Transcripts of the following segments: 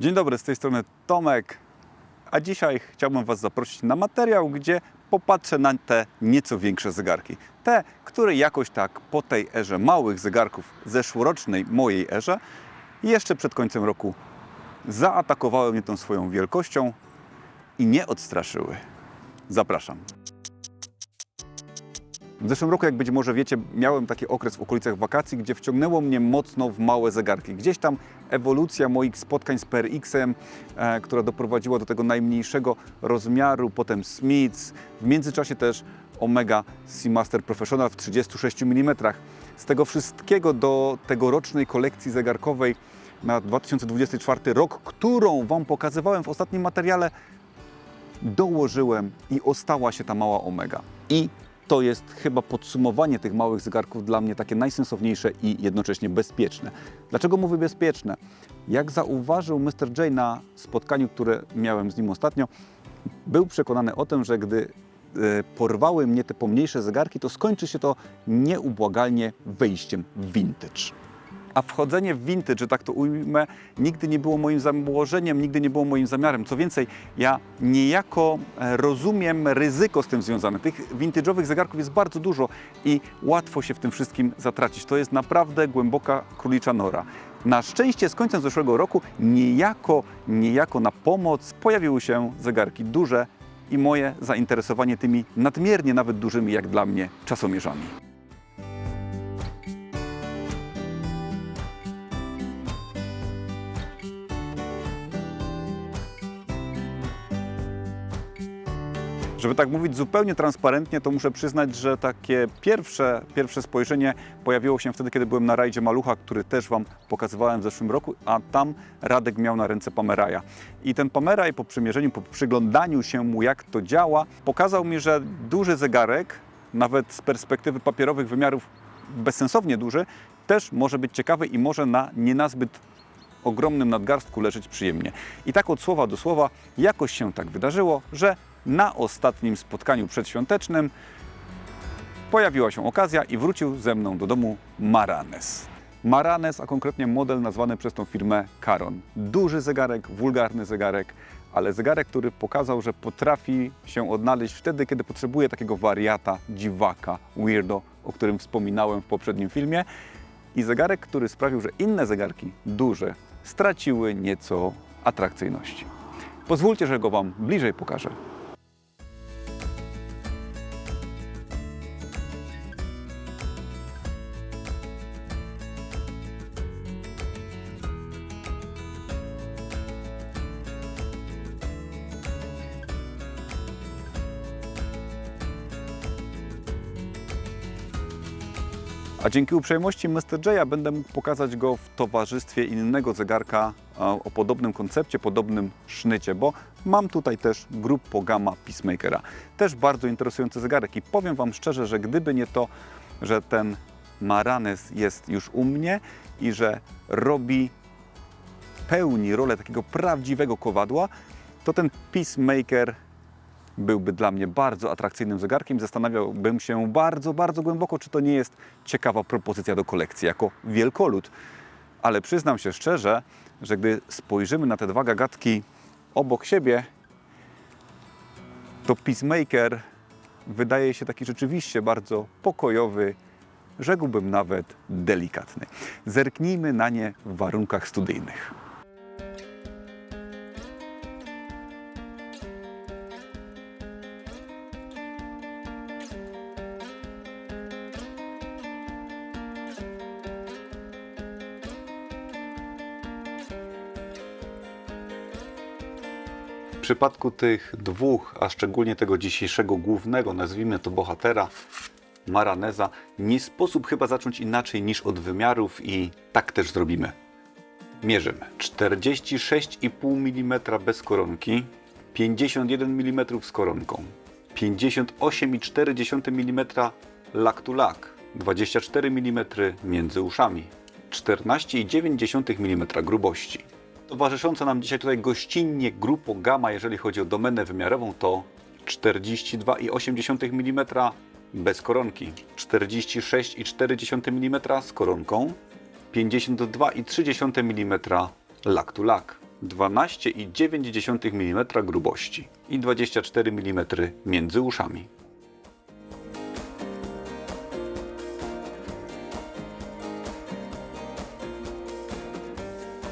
Dzień dobry, z tej strony Tomek, a dzisiaj chciałbym Was zaprosić na materiał, gdzie popatrzę na te nieco większe zegarki. Te, które jakoś tak po tej erze małych zegarków, zeszłorocznej mojej erze, jeszcze przed końcem roku zaatakowały mnie tą swoją wielkością i nie odstraszyły. Zapraszam. W zeszłym roku, jak być może wiecie, miałem taki okres w okolicach wakacji, gdzie wciągnęło mnie mocno w małe zegarki. Gdzieś tam ewolucja moich spotkań z PRX-em, e, która doprowadziła do tego najmniejszego rozmiaru, potem Smiths, w międzyczasie też Omega Seamaster Professional w 36 mm. Z tego wszystkiego do tegorocznej kolekcji zegarkowej na 2024 rok, którą Wam pokazywałem w ostatnim materiale, dołożyłem i ostała się ta mała Omega. I to jest chyba podsumowanie tych małych zegarków dla mnie takie najsensowniejsze i jednocześnie bezpieczne. Dlaczego mówię bezpieczne? Jak zauważył Mr. J na spotkaniu, które miałem z nim ostatnio, był przekonany o tym, że gdy e, porwały mnie te pomniejsze zegarki, to skończy się to nieubłagalnie wejściem w vintage. A wchodzenie w vintage, że tak to ujmę, nigdy nie było moim założeniem, nigdy nie było moim zamiarem. Co więcej, ja niejako e, rozumiem ryzyko z tym związane. Tych vintage'owych zegarków jest bardzo dużo i łatwo się w tym wszystkim zatracić. To jest naprawdę głęboka królicza nora. Na szczęście z końcem zeszłego roku niejako, niejako na pomoc pojawiły się zegarki duże i moje zainteresowanie tymi nadmiernie nawet dużymi jak dla mnie czasomierzami. Tak mówić zupełnie transparentnie, to muszę przyznać, że takie pierwsze, pierwsze spojrzenie pojawiło się wtedy, kiedy byłem na rajdzie Malucha, który też Wam pokazywałem w zeszłym roku, a tam Radek miał na ręce Pameraja. I ten Pameraj po przymierzeniu, po przyglądaniu się mu, jak to działa, pokazał mi, że duży zegarek, nawet z perspektywy papierowych wymiarów bezsensownie duży, też może być ciekawy i może na nie nazbyt ogromnym nadgarstku leżeć przyjemnie. I tak od słowa do słowa jakoś się tak wydarzyło, że na ostatnim spotkaniu przedświątecznym pojawiła się okazja i wrócił ze mną do domu Maranes. Maranes, a konkretnie model nazwany przez tą firmę Caron. Duży zegarek, wulgarny zegarek, ale zegarek, który pokazał, że potrafi się odnaleźć wtedy, kiedy potrzebuje takiego wariata, dziwaka, weirdo, o którym wspominałem w poprzednim filmie. I zegarek, który sprawił, że inne zegarki, duże, straciły nieco atrakcyjności. Pozwólcie, że go Wam bliżej pokażę. Dzięki uprzejmości Mr. J'a będę mógł pokazać go w towarzystwie innego zegarka o podobnym koncepcie, podobnym sznycie, bo mam tutaj też Gruppo Gamma Peacemakera. Też bardzo interesujący zegarek i powiem Wam szczerze, że gdyby nie to, że ten Maranes jest już u mnie i że robi pełni rolę takiego prawdziwego kowadła, to ten Peacemaker byłby dla mnie bardzo atrakcyjnym zegarkiem. Zastanawiałbym się bardzo, bardzo głęboko, czy to nie jest ciekawa propozycja do kolekcji jako wielkolud. Ale przyznam się szczerze, że gdy spojrzymy na te dwa gagatki obok siebie, to Peacemaker wydaje się taki rzeczywiście bardzo pokojowy, rzekłbym nawet delikatny. Zerknijmy na nie w warunkach studyjnych. Przypadku tych dwóch, a szczególnie tego dzisiejszego głównego, nazwijmy to bohatera, Maraneza, nie sposób chyba zacząć inaczej niż od wymiarów i tak też zrobimy. Mierzymy 46,5 mm bez koronki, 51 mm z koronką, 58,4 mm lak to lak, 24 mm między uszami, 14,9 mm grubości. Towarzysząca nam dzisiaj tutaj gościnnie Grupo Gamma, jeżeli chodzi o domenę wymiarową, to 42,8 mm bez koronki, 46,4 mm z koronką, 52,3 mm lak to lak, 12,9 mm grubości. I 24 mm między uszami.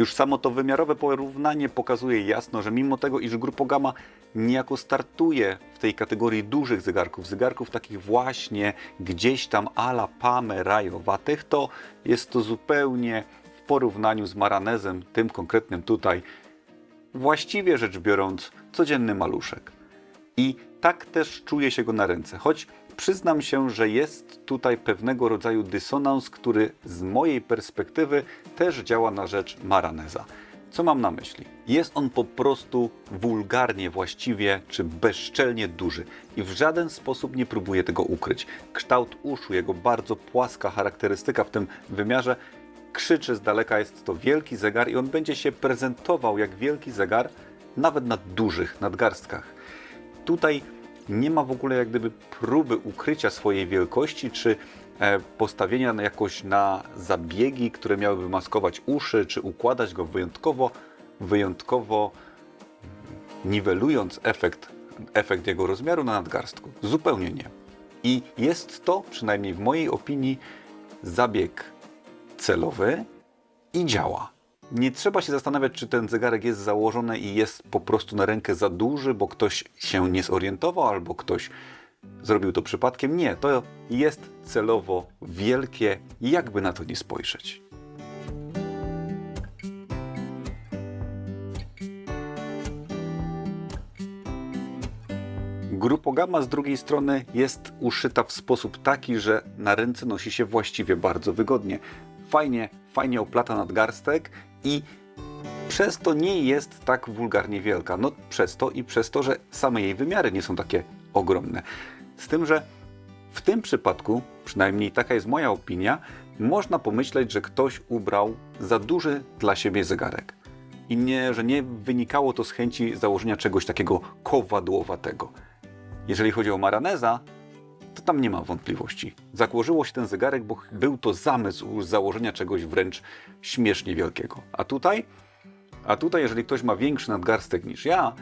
Już samo to wymiarowe porównanie pokazuje jasno, że mimo tego, iż Grupogama niejako startuje w tej kategorii dużych zegarków, zegarków takich właśnie gdzieś tam ala pamerajowatych, to jest to zupełnie w porównaniu z Maranezem, tym konkretnym tutaj, właściwie rzecz biorąc, codzienny maluszek. I tak też czuje się go na ręce, choć przyznam się, że jest tutaj pewnego rodzaju dysonans, który z mojej perspektywy też działa na rzecz Maraneza. Co mam na myśli? Jest on po prostu wulgarnie właściwie czy bezczelnie duży i w żaden sposób nie próbuje tego ukryć. Kształt uszu, jego bardzo płaska charakterystyka w tym wymiarze krzyczy z daleka, jest to wielki zegar i on będzie się prezentował jak wielki zegar nawet na dużych nadgarstkach. Tutaj nie ma w ogóle jak gdyby próby ukrycia swojej wielkości, czy e, postawienia jakoś na zabiegi, które miałyby maskować uszy, czy układać go wyjątkowo, wyjątkowo niwelując efekt, efekt jego rozmiaru na nadgarstku. Zupełnie nie. I jest to, przynajmniej w mojej opinii, zabieg celowy i działa. Nie trzeba się zastanawiać, czy ten zegarek jest założony i jest po prostu na rękę za duży, bo ktoś się nie zorientował albo ktoś zrobił to przypadkiem. Nie, to jest celowo wielkie, jakby na to nie spojrzeć. Grupogama z drugiej strony jest uszyta w sposób taki, że na ręce nosi się właściwie bardzo wygodnie. Fajnie, fajnie oplata nadgarstek i przez to nie jest tak wulgarnie wielka. No przez to i przez to, że same jej wymiary nie są takie ogromne. Z tym, że w tym przypadku, przynajmniej taka jest moja opinia, można pomyśleć, że ktoś ubrał za duży dla siebie zegarek. I nie, że nie wynikało to z chęci założenia czegoś takiego kowadłowatego. Jeżeli chodzi o Maraneza, to tam nie ma wątpliwości. Zakłożyło się ten zegarek, bo był to zamysł założenia czegoś wręcz śmiesznie wielkiego. A tutaj? A tutaj, jeżeli ktoś ma większy nadgarstek niż ja,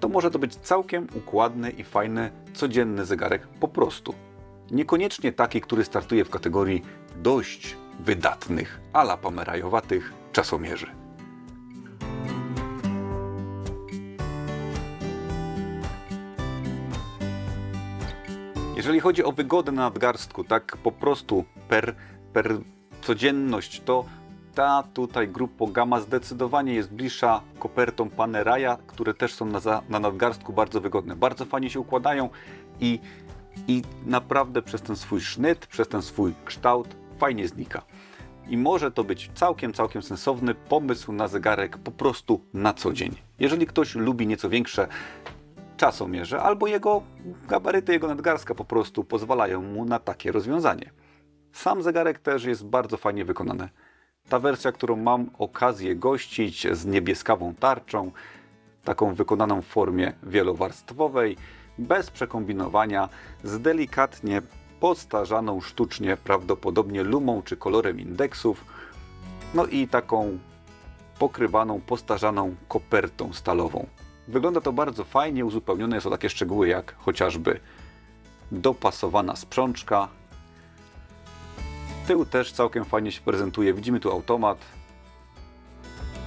to może to być całkiem układny i fajny, codzienny zegarek po prostu. Niekoniecznie taki, który startuje w kategorii dość wydatnych, ala pomerajowatych czasomierzy. Jeżeli chodzi o wygodę na nadgarstku, tak po prostu per, per codzienność, to ta tutaj grupogama zdecydowanie jest bliższa kopertom Paneraja, które też są na, za, na nadgarstku bardzo wygodne. Bardzo fajnie się układają i, i naprawdę przez ten swój sznyt, przez ten swój kształt fajnie znika. I może to być całkiem, całkiem sensowny pomysł na zegarek po prostu na co dzień. Jeżeli ktoś lubi nieco większe czasomierze, albo jego gabaryty, jego nadgarstka po prostu pozwalają mu na takie rozwiązanie. Sam zegarek też jest bardzo fajnie wykonany. Ta wersja, którą mam okazję gościć z niebieskawą tarczą, taką wykonaną w formie wielowarstwowej, bez przekombinowania, z delikatnie postarzaną sztucznie prawdopodobnie lumą czy kolorem indeksów, no i taką pokrywaną, postarzaną kopertą stalową. Wygląda to bardzo fajnie, uzupełnione o takie szczegóły jak chociażby dopasowana sprzączka. Tył też całkiem fajnie się prezentuje. Widzimy tu automat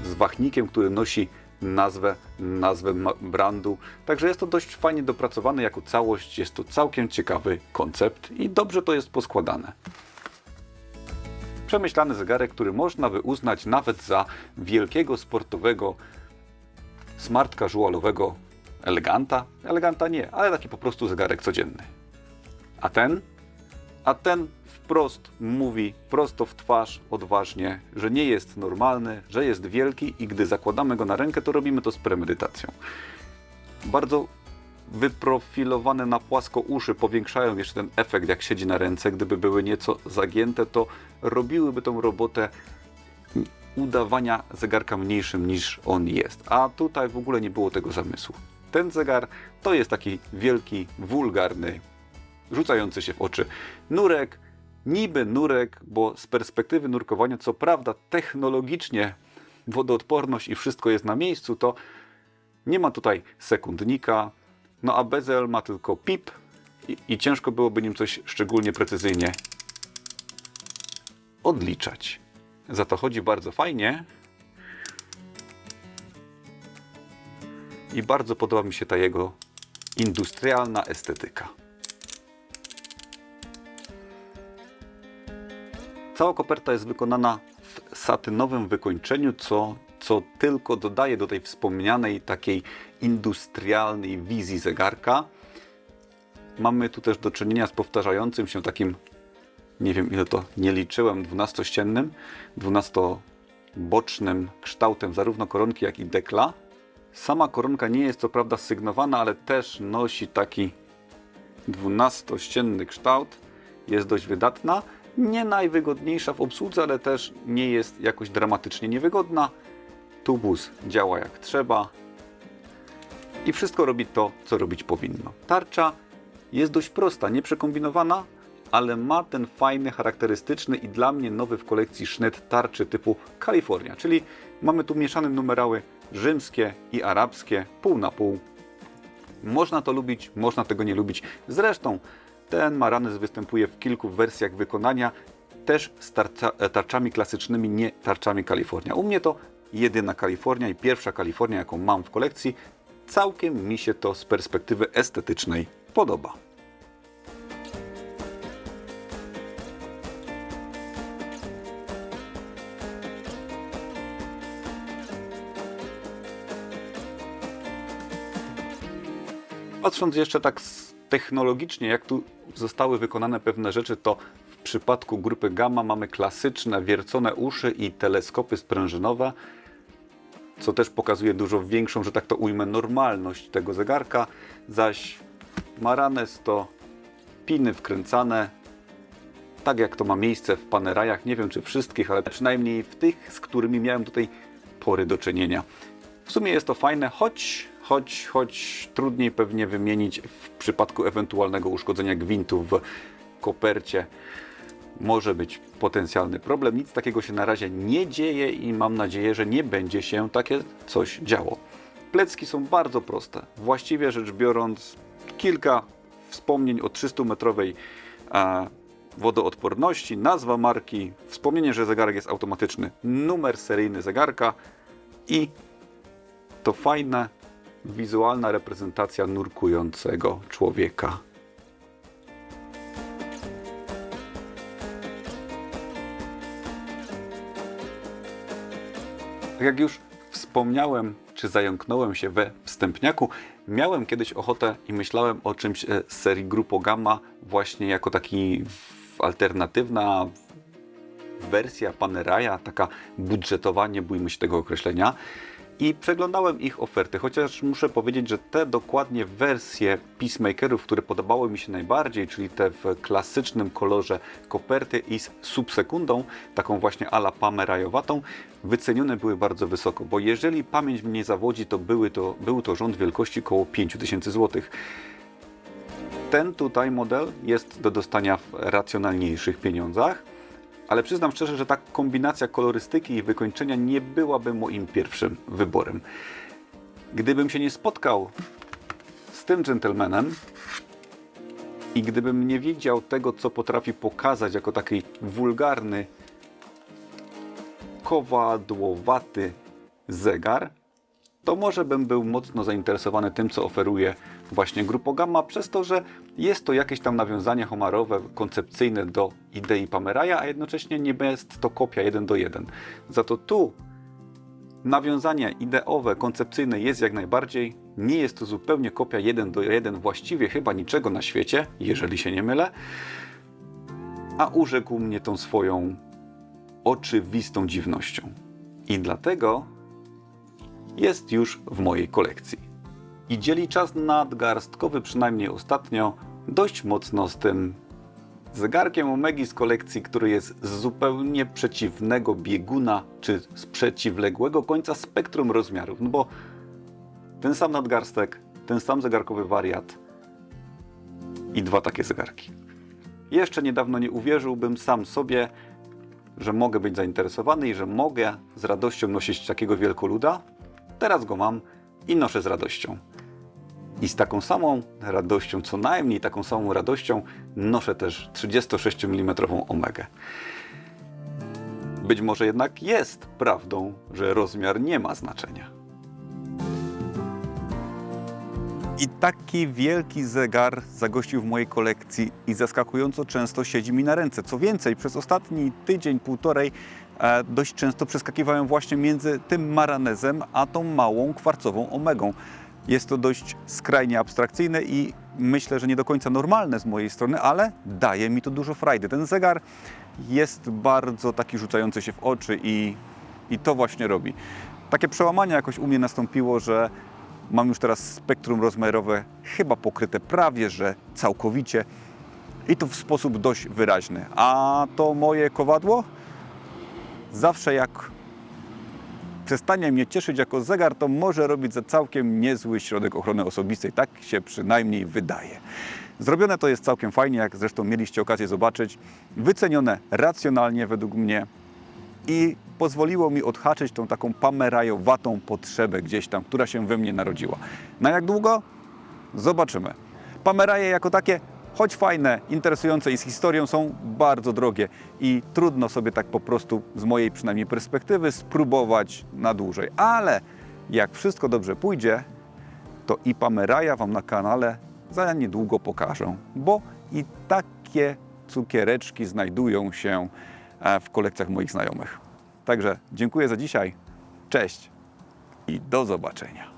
z wachnikiem, który nosi nazwę, nazwę brandu. Także jest to dość fajnie dopracowane jako całość. Jest to całkiem ciekawy koncept i dobrze to jest poskładane. Przemyślany zegarek, który można by uznać nawet za wielkiego sportowego smart casualowego eleganta. Eleganta nie, ale taki po prostu zegarek codzienny. A ten? A ten wprost mówi, prosto w twarz, odważnie, że nie jest normalny, że jest wielki i gdy zakładamy go na rękę, to robimy to z premedytacją. Bardzo wyprofilowane na płasko uszy powiększają jeszcze ten efekt, jak siedzi na ręce. Gdyby były nieco zagięte, to robiłyby tą robotę udawania zegarka mniejszym niż on jest. A tutaj w ogóle nie było tego zamysłu. Ten zegar to jest taki wielki, wulgarny, rzucający się w oczy nurek, niby nurek, bo z perspektywy nurkowania, co prawda technologicznie wodoodporność i wszystko jest na miejscu, to nie ma tutaj sekundnika, no a bezel ma tylko pip i, i ciężko byłoby nim coś szczególnie precyzyjnie odliczać. Za to chodzi bardzo fajnie. I bardzo podoba mi się ta jego industrialna estetyka. Cała koperta jest wykonana w satynowym wykończeniu, co, co tylko dodaje do tej wspomnianej takiej industrialnej wizji zegarka. Mamy tu też do czynienia z powtarzającym się takim, nie wiem ile to nie liczyłem, dwunastościennym, dwunastobocznym kształtem zarówno koronki, jak i dekla. Sama koronka nie jest co prawda sygnowana, ale też nosi taki dwunastościenny kształt. Jest dość wydatna. Nie najwygodniejsza w obsłudze, ale też nie jest jakoś dramatycznie niewygodna. Tubus działa jak trzeba i wszystko robi to, co robić powinno. Tarcza jest dość prosta, nieprzekombinowana, ale ma ten fajny, charakterystyczny i dla mnie nowy w kolekcji sznyt tarczy typu Kalifornia, czyli mamy tu mieszane numerały rzymskie i arabskie, pół na pół. Można to lubić, można tego nie lubić. Zresztą ten Maranez występuje w kilku wersjach wykonania, też z tarcza, e, tarczami klasycznymi, nie tarczami Kalifornia. U mnie to jedyna Kalifornia i pierwsza Kalifornia, jaką mam w kolekcji. Całkiem mi się to z perspektywy estetycznej podoba. Patrząc jeszcze tak technologicznie, jak tu zostały wykonane pewne rzeczy, to w przypadku grupy Gamma mamy klasyczne wiercone uszy i teleskopy sprężynowe, co też pokazuje dużo większą, że tak to ujmę, normalność tego zegarka, zaś Maranes to piny wkręcane, tak jak to ma miejsce w Panerajach, nie wiem czy wszystkich, ale przynajmniej w tych, z którymi miałem tej pory do czynienia. W sumie jest to fajne, choć, choć, choć trudniej pewnie wymienić w przypadku ewentualnego uszkodzenia gwintu w kopercie. Może być potencjalny problem. Nic takiego się na razie nie dzieje i mam nadzieję, że nie będzie się takie coś działo. Plecki są bardzo proste. Właściwie rzecz biorąc, kilka wspomnień o 300-metrowej e, wodoodporności, nazwa marki, wspomnienie, że zegarek jest automatyczny, numer seryjny zegarka i to fajna, wizualna reprezentacja nurkującego człowieka. Tak jak już wspomniałem, czy zająknąłem się we wstępniaku, miałem kiedyś ochotę i myślałem o czymś e, z serii Grupo Gamma właśnie jako taki alternatywna wersja Paneraja, taka budżetowa, nie bójmy się tego określenia. I przeglądałem ich oferty, chociaż muszę powiedzieć, że te dokładnie wersje Peacemakerów, które podobały mi się najbardziej, czyli te w klasycznym kolorze koperty i z subsekundą, taką właśnie ala pamerajowatą, wycenione były bardzo wysoko, bo jeżeli pamięć mnie nie zawodzi, to, były to był to rząd wielkości około 5000 zł. Ten tutaj model jest do dostania w racjonalniejszych pieniądzach, ale przyznam szczerze, że ta kombinacja kolorystyki i wykończenia nie byłaby moim pierwszym wyborem. Gdybym się nie spotkał z tym gentlemanem i gdybym nie wiedział tego, co potrafi pokazać jako taki wulgarny, kowadłowaty zegar, to może bym był mocno zainteresowany tym, co oferuje właśnie Grupo Gamma, przez to, że jest to jakieś tam nawiązanie homarowe, koncepcyjne do idei Pameraja, a jednocześnie nie jest to kopia jeden do jeden. Za to tu nawiązanie ideowe, koncepcyjne jest jak najbardziej. Nie jest to zupełnie kopia jeden do jeden właściwie chyba niczego na świecie, jeżeli się nie mylę. A urzekł mnie tą swoją oczywistą dziwnością. I dlatego jest już w mojej kolekcji. I dzieli czas nadgarstkowy, przynajmniej ostatnio, dość mocno z tym zegarkiem Omegi z kolekcji, który jest z zupełnie przeciwnego bieguna, czy z przeciwległego końca spektrum rozmiarów. No bo ten sam nadgarstek, ten sam zegarkowy wariat i dwa takie zegarki. Jeszcze niedawno nie uwierzyłbym sam sobie, że mogę być zainteresowany i że mogę z radością nosić takiego wielkoluda. Teraz go mam i noszę z radością. I z taką samą radością, co najmniej taką samą radością, noszę też 36 mm Omegę. Być może jednak jest prawdą, że rozmiar nie ma znaczenia. I taki wielki zegar zagościł w mojej kolekcji i zaskakująco często siedzi mi na ręce. Co więcej, przez ostatni tydzień, półtorej e, dość często przeskakiwałem właśnie między tym maranezem a tą małą kwarcową omegą. Jest to dość skrajnie abstrakcyjne i myślę, że nie do końca normalne z mojej strony, ale daje mi to dużo frajdy. Ten zegar jest bardzo taki rzucający się w oczy i, i to właśnie robi. Takie przełamanie jakoś u mnie nastąpiło, że mam już teraz spektrum rozmiarowe chyba pokryte prawie, że całkowicie i to w sposób dość wyraźny. A to moje kowadło zawsze jak przestanie mnie cieszyć jako zegar, to może robić za całkiem niezły środek ochrony osobistej. Tak się przynajmniej wydaje. Zrobione to jest całkiem fajnie, jak zresztą mieliście okazję zobaczyć. Wycenione racjonalnie według mnie i pozwoliło mi odhaczyć tą taką pamerajowatą potrzebę gdzieś tam, która się we mnie narodziła. Na jak długo? Zobaczymy. Pameraje jako takie, choć fajne, interesujące i z historią, są bardzo drogie i trudno sobie tak po prostu, z mojej przynajmniej perspektywy, spróbować na dłużej. Ale jak wszystko dobrze pójdzie, to i Pameraja Wam na kanale za niedługo pokażę, bo i takie cukiereczki znajdują się e, w kolekcjach moich znajomych. Także dziękuję za dzisiaj, cześć i do zobaczenia.